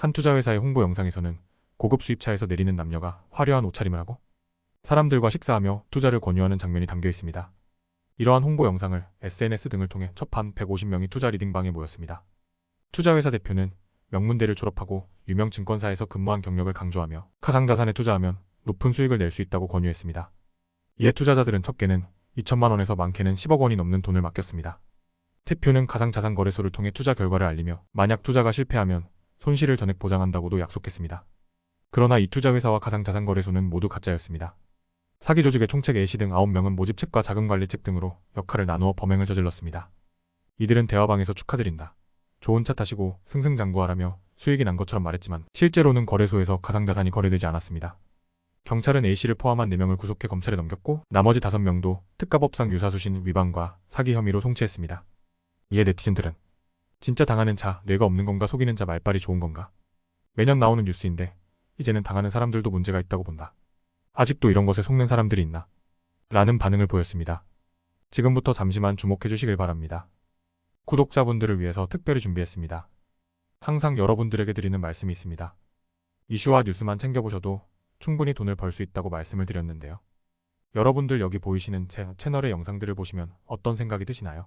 한 투자회사의 홍보 영상에서는 고급 수입차에서 내리는 남녀가 화려한 옷차림을 하고 사람들과 식사하며 투자를 권유하는 장면이 담겨 있습니다. 이러한 홍보 영상을 SNS 등을 통해 첫판 150명이 투자 리딩방에 모였습니다. 투자회사 대표는 명문대를 졸업하고 유명 증권사에서 근무한 경력을 강조하며 가상자산에 투자하면 높은 수익을 낼 수 있다고 권유했습니다. 이에 투자자들은 적게는 2천만 원에서 많게는 10억 원이 넘는 돈을 맡겼습니다. 대표는 가상자산 거래소를 통해 투자 결과를 알리며 만약 투자가 실패하면 손실을 전액 보장한다고도 약속했습니다. 그러나 이 투자회사와 가상자산 거래소는 모두 가짜였습니다. 사기 조직의 총책 A씨 등 9명은 모집 책과 자금관리 책 등으로 역할을 나누어 범행을 저질렀습니다. 이들은 대화방에서 축하드린다. 좋은 차 타시고 승승장구하라며 수익이 난 것처럼 말했지만 실제로는 거래소에서 가상자산이 거래되지 않았습니다. 경찰은 A씨를 포함한 4명을 구속해 검찰에 넘겼고 나머지 5명도 특가법상 유사수신 위반과 사기 혐의로 송치했습니다. 이에 네티즌들은 진짜 당하는 자, 뇌가 없는 건가 속이는 자 말빨이 좋은 건가? 매년 나오는 뉴스인데 이제는 당하는 사람들도 문제가 있다고 본다. 아직도 이런 것에 속는 사람들이 있나? 라는 반응을 보였습니다. 지금부터 잠시만 주목해 주시길 바랍니다. 구독자분들을 위해서 특별히 준비했습니다. 항상 여러분들에게 드리는 말씀이 있습니다. 이슈와 뉴스만 챙겨보셔도 충분히 돈을 벌 수 있다고 말씀을 드렸는데요. 여러분들 여기 보이시는 제 채널의 영상들을 보시면 어떤 생각이 드시나요?